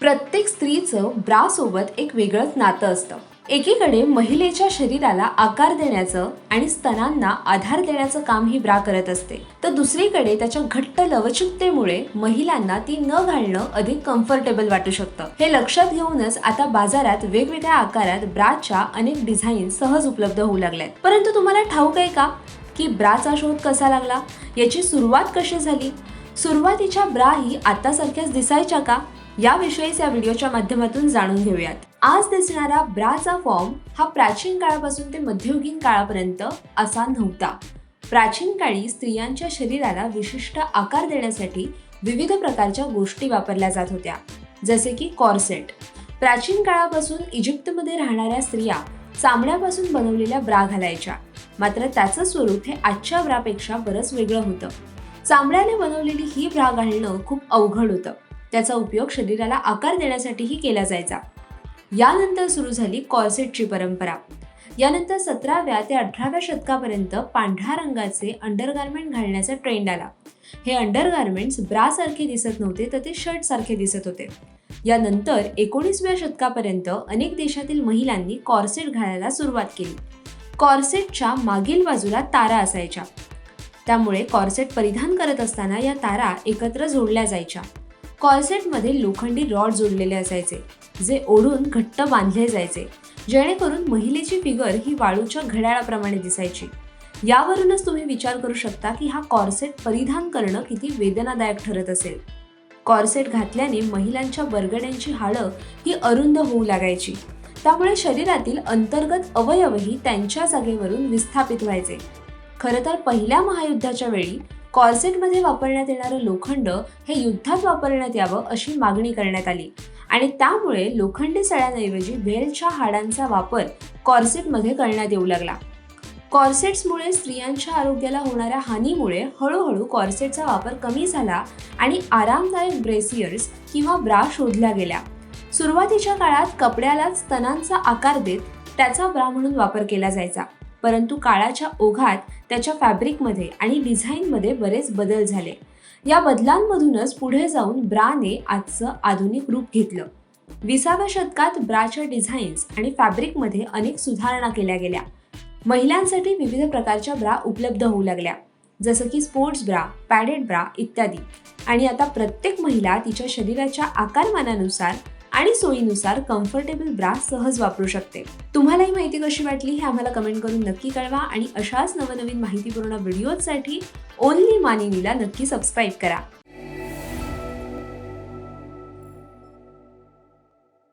प्रत्येक स्त्रीचं ब्रासोबत एक वेगळंच नातं असतं. एकीकडे महिलेच्या शरीराला आकार देण्याचं आणि स्तनांना आधार देण्याचं काम ही ब्रा करत असते. तर दुसरीकडे त्याच्या घट्ट लवचिकतेमुळे महिलांना ती न घालणं अधिक कम्फर्टेबल वाटू शकतं. हे लक्षात घेऊनच आता बाजारात वेगवेगळ्या आकारात ब्राच्या अनेक डिझाईन सहज उपलब्ध होऊ लागल्यात. परंतु तुम्हाला ठाऊक आहे का? की ब्राचा शोध कसा लागला? याची सुरुवात कशी झाली? सुरुवातीच्या ब्रा ही आतासारख्याच दिसायच्या का? याविषयीच या व्हिडिओच्या माध्यमातून जाणून घेऊयात. आज दिसणारा ब्राचा फॉर्म हा प्राचीन काळापासून ते मध्ययुगीन काळापर्यंत असा नव्हता. प्राचीन काळी स्त्रियांच्या शरीराला विशिष्ट आकार देण्यासाठी विविध प्रकारच्या गोष्टी वापरल्या जात होत्या जसे की कॉर्सेट. प्राचीन काळापासून इजिप्तमध्ये राहणाऱ्या स्त्रिया चामड्यापासून बनवलेल्या ब्रा घालायच्या मात्र त्याचं स्वरूप हे आजच्या ब्रापेक्षा बरंच वेगळं होतं. चामड्याने बनवलेली ही ब्रा घालणं खूप अवघड होतं. त्याचा उपयोग शरीराला आकार देण्यासाठीही केला जायचा. यानंतर सुरू झाली कॉर्सेटची परंपरा. यानंतर सतराव्या ते अठराव्या शतकापर्यंत पांढऱ्या रंगाचे अंडरगार्मेंट घालण्याचा ट्रेंड आला. हे अंडरगार्मेंट्स ब्रासारखे दिसत नव्हते तर ते शर्टसारखे दिसत होते. यानंतर एकोणीसव्या शतकापर्यंत अनेक देशातील महिलांनी कॉर्सेट घालायला सुरुवात केली. कॉर्सेटच्या मागील बाजूला तारा असायच्या. त्यामुळे कॉर्सेट परिधान करत असताना या तारा एकत्र जोडल्या जायच्या. कॉर्सेटमध्ये लोखंडी रॉड जोडलेले असायचे जे ओढून घट्ट बांधले जायचे जेणेकरून महिलेची फिगर ही वाळूच्या घड्याळाप्रमाणे दिसायची. यावरूनच तुम्ही विचार करू शकता की हा कॉर्सेट परिधान करणं किती वेदनादायक ठरत असेल. कॉर्सेट घातल्याने महिलांच्या बरगड्यांची हाडं ही अरुंद होऊ लागायची. त्यामुळे शरीरातील अंतर्गत अवयवही त्यांच्या जागेवरून विस्थापित व्हायचे. खरं तर पहिल्या महायुद्धाच्या वेळी कॉर्सेटमध्ये वापरण्यात येणारं लोखंड हे युद्धात वापरण्यात यावं अशी मागणी करण्यात आली. आणि त्यामुळे लोखंडी सळ्यांऐवजी व्हेलच्या हाडांचा वापर कॉर्सेटमध्ये करण्यात येऊ लागला. कॉर्सेट्समुळे स्त्रियांच्या आरोग्याला होणाऱ्या हानीमुळे हळूहळू कॉर्सेटचा वापर कमी झाला आणि आरामदायक ब्रेसियर्स किंवा ब्रा शोधल्या गेल्या. सुरुवातीच्या काळात कपड्याला स्तनांचा आकार देत त्याचा ब्रा म्हणून वापर केला जायचा. परंतु काळाच्या ओघात त्याच्या फॅब्रिकमध्ये आणि डिझाईनमध्ये बरेच बदल झाले. या बदलांमधूनच पुढे जाऊन ब्राने आजचं आधुनिक रूप घेतलं. विसाव्या शतकात ब्राच्या डिझाईन्स आणि फॅब्रिकमध्ये अनेक सुधारणा केल्या गेल्या. महिलांसाठी विविध प्रकारच्या ब्रा उपलब्ध होऊ लागल्या जसं की स्पोर्ट्स ब्रा पॅडेड ब्रा इत्यादी. आणि आता प्रत्येक महिला तिच्या शरीराच्या आकारमानानुसार आणि सोयीनुसार कम्फर्टेबल ब्रा सहज वापरू शकते. तुम्हाला ही माहिती कशी वाटली हे आम्हाला कमेंट करून नक्की कळवा आणि अशाच नवनवीन माहितीपूर्ण व्हिडिओजसाठी ओनली मानिनीला नक्की सबस्क्राईब करा.